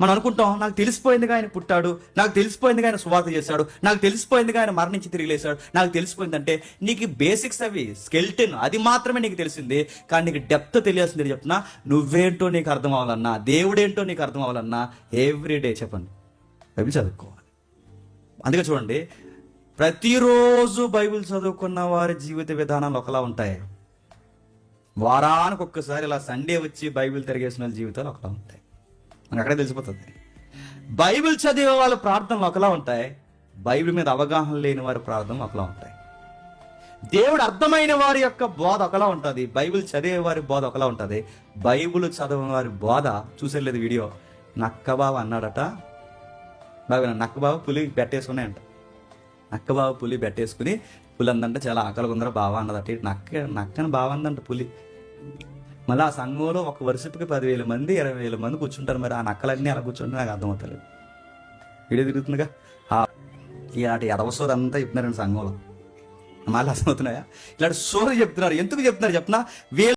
మనం అనుకుంటాం నాకు తెలిసిపోయిందిగా ఆయన పుట్టాడు నాకు తెలిసిపోయిందిగా ఆయన సువార్త చేశాడు నాకు తెలిసిపోయిందిగా ఆయన మరణించి తిరిగి లేచాడు నాకు తెలిసిపోయిందంటే నీకు బేసిక్స్ అవి స్కెల్టన్ అది మాత్రమే నీకు తెలిసింది కానీ నీకు డెప్త్ తెలియాల్సింది చెప్తున్నా నువ్వేంటో నీకు అర్థం అవ్వాలన్నా దేవుడేంటో నీకు అర్థం అవ్వాలన్నా ఎవ్రీ డే చెప్పండి. బైబిల్ చదువుకోవాలి. అందుకే చూడండి ప్రతిరోజు బైబిల్ చదువుకున్న వారి జీవిత విధానాలు ఒకలా ఉంటాయి. వారానికి ఒక్కసారి ఇలా సండే వచ్చి బైబిల్ తిరిగేసిన వాళ్ళ జీవితాలు ఒకలా ఉంటాయి. మనకు అక్కడే తెలిసిపోతుంది. బైబిల్ చదివే వాళ్ళ ప్రార్థనలు ఒకలా ఉంటాయి. బైబిల్ మీద అవగాహన లేని వారి ప్రార్థనలు ఒకలా ఉంటాయి. దేవుడు అర్థమైన వారి యొక్క బోధ ఒకలా ఉంటుంది. బైబిల్ చదివే వారి బోధ ఒకలా ఉంటుంది. బైబిల్ చదివే వారి బోధ చూసేలేదు వీడియో. నక్కబాబు అన్నాడట. బాగా నక్కబాబు పులి బెట్టేసుకున్నాయంట నక్కబాబు పులి బెట్టేసుకుని పులి అందంటే చాలా ఆకలి ఉందర బావ అన్నదట. నక్క నక్కని బావ అందంట పులి. మళ్ళీ ఆ సంఘంలో ఒక వర్షపుకి పదివేల మంది ఇరవై వేల మంది కూర్చుంటారు. మరి ఆ నక్కలన్నీ అలా కూర్చుంటే నాకు అర్థమవుతలేదు. వీడియో తిరుగుతుందిగా? ఆ- ఇలాంటి ఎదవసోది అంతా చెప్తున్నారండి సంఘంలో. మళ్ళీ అర్థమవుతున్నాయా? ఇలాంటి సోది చెప్తున్నారు. ఎందుకు చెప్తున్నారు? చెప్పిన? వీళ్ళ